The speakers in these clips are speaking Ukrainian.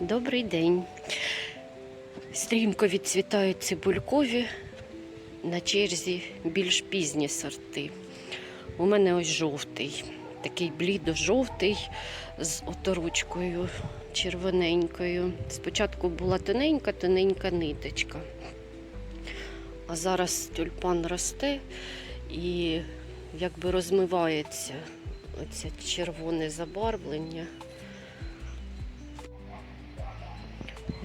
Добрий день. Стрімко відцвітають цибулькові, на черзі більш пізні сорти. У мене ось жовтий, такий блідо-жовтий з оторочкою червоненькою. Спочатку була тоненька, тоненька ниточка. А зараз тюльпан росте і якби розмивається оце червоне забарвлення.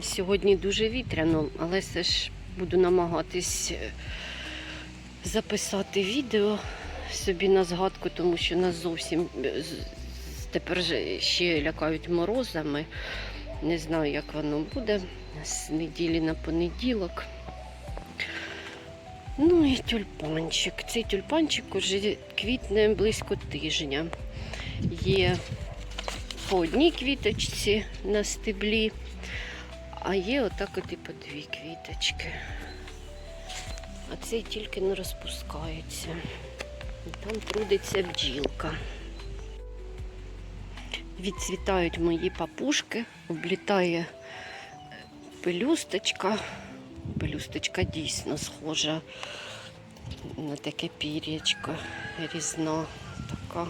Сьогодні дуже вітряно, але все ж буду намагатись е, записати відео собі на згадку, тому що нас зовсім е, тепер ще лякають морозами. Не знаю, як воно буде з неділі на понеділок. Ну і тюльпанчик. Цей тюльпанчик уже квітне близько тижня. Є по одній квіточці на стеблі. А є отак от і дві квіточки. А цей тільки не розпускається. Там трудиться бджілка. Відцвітають мої папушки, облітає пелюсточка. Пелюсточка дійсно схожа на таке пір'ячко різна така.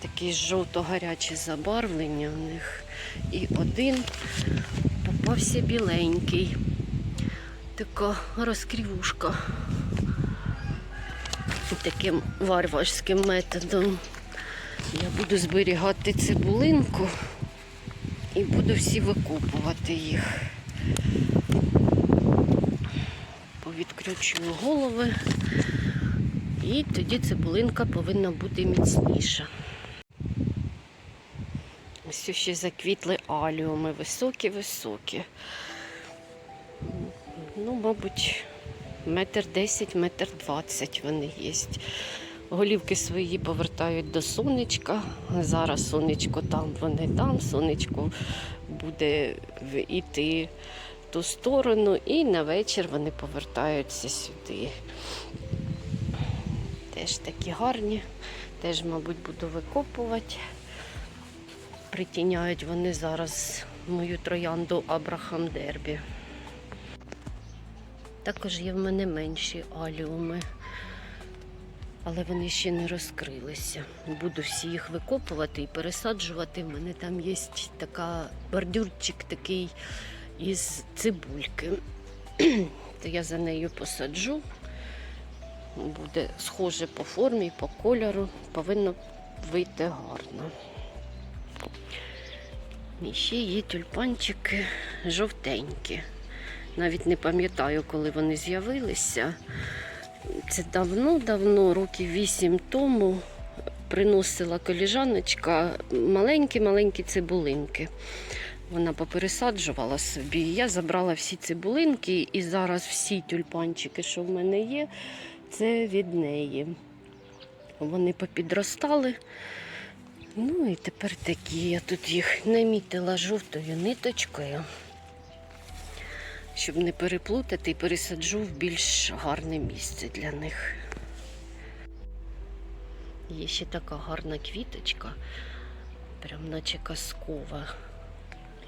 Таке жовто-гаряче забарвлення у них. І один попався біленький. Така розкрівушка. Таким варварським методом. Я буду зберігати цибулинку і буду всі викопувати їх. Повідкручую голови. І тоді цибулинка повинна бути міцніша. Ось ще заквітли аліуми, високі-високі. Ну, мабуть, метр десять, метр двадцять вони є. Голівки свої повертають до сонечка. Зараз сонечко там, вони там, сонечко буде іти в ту сторону, і на вечір вони повертаються сюди. Теж такі гарні, теж, мабуть, буду викопувати. Притіняють вони зараз мою троянду Абрахам Дербі. Також є в мене менші аліуми, але вони ще не розкрилися. Буду всі їх викопувати і пересаджувати. В мене там є така бордюрчик такий із цибульки. То я за нею посаджу. Буде схоже по формі, по кольору. Повинно вийти гарно. І ще є тюльпанчики жовтенькі. Навіть не пам'ятаю, коли вони з'явилися. Це давно-давно, років вісім тому, приносила коліжаночка маленькі-маленькі цибулинки. Вона попересаджувала собі. Я забрала всі цибулинки, і зараз всі тюльпанчики, що в мене є, це від неї. Вони попідростали. Ну і тепер такі. Я тут їх намітила жовтою ниточкою, щоб не переплутати і пересаджу в більш гарне місце для них. Є ще така гарна квіточка, прям наче казкова,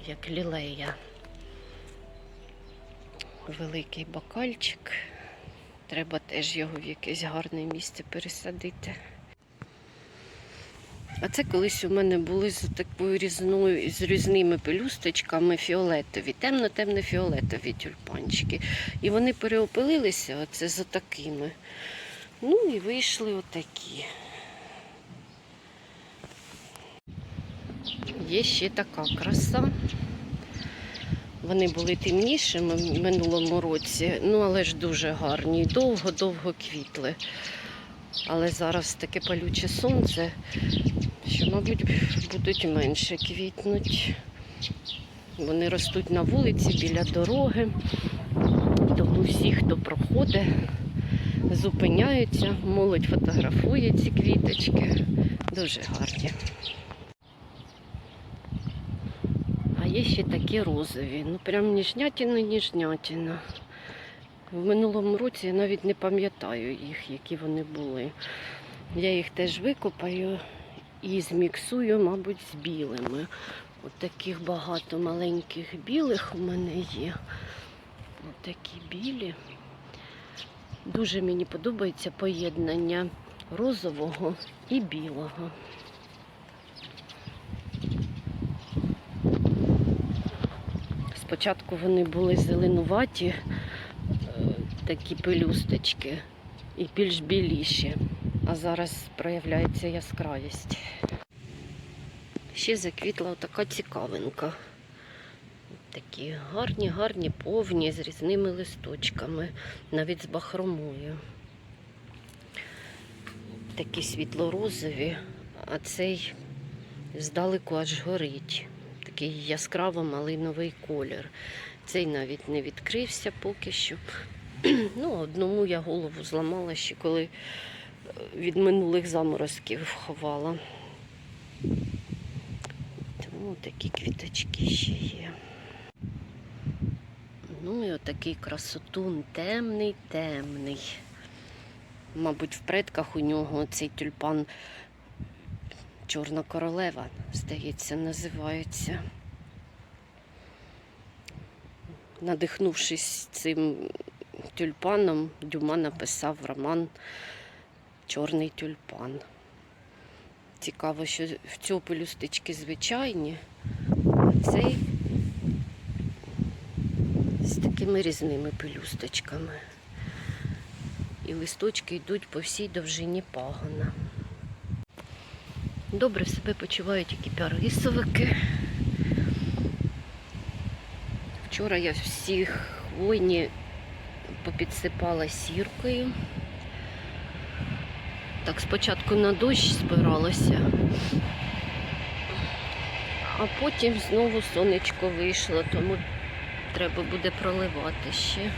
як лілея. Великий бокальчик. Треба теж його в якесь гарне місце пересадити. А це колись у мене були з такою різною, з різними пелюсточками фіолетові, темно-темно-фіолетові тюльпанчики. І вони переопилилися оце за такими. Ну і вийшли отакі. Є ще така краса. Вони були темнішими в минулому році, ну але ж дуже гарні. Довго-довго квітли. Але зараз таке палюче сонце, що, мабуть, будуть менше квітнуть. Вони ростуть на вулиці біля дороги. Тому всі, хто проходить, зупиняються, молодь фотографує ці квіточки. Дуже гарні. А є ще такі розові. Ну прям ніжнятіна, ніжнятіна. В минулому році я навіть не пам'ятаю їх, які вони були. Я їх теж викопаю і зміксую, мабуть, з білими. От таких багато маленьких білих у мене є. От такі білі. Дуже мені подобається поєднання розового і білого. Спочатку вони були зеленуваті, е, такі пелюсточки, і більш біліші, а зараз проявляється яскравість. Ще заквітла така цікавинка. Такі гарні, гарні, повні, з різними листочками, навіть з бахромою. Такі світло-розові, а цей здалеку аж горить. Такий яскраво малиновий колір. Цей навіть не відкрився поки що. Ну, одному я голову зламала ще коли від минулих заморозків ховала. Тому такі квіточки ще є. Ну і отакий красотун темний, темний. Мабуть, в предках у нього цей тюльпан Чорна королева, здається, називається. Надихнувшись цим тюльпаном, Дюма написав роман Чорний тюльпан. Цікаво, що в цього пелюстички звичайні, а цей з такими різними пелюсточками. І листочки йдуть по всій довжині пагона. Добре себе почувають і кіпярисовики. Вчора я всі хвойні попідсипала сіркою. Так, спочатку на дощ збиралося, а потім знову сонечко вийшло, тому треба буде проливати ще.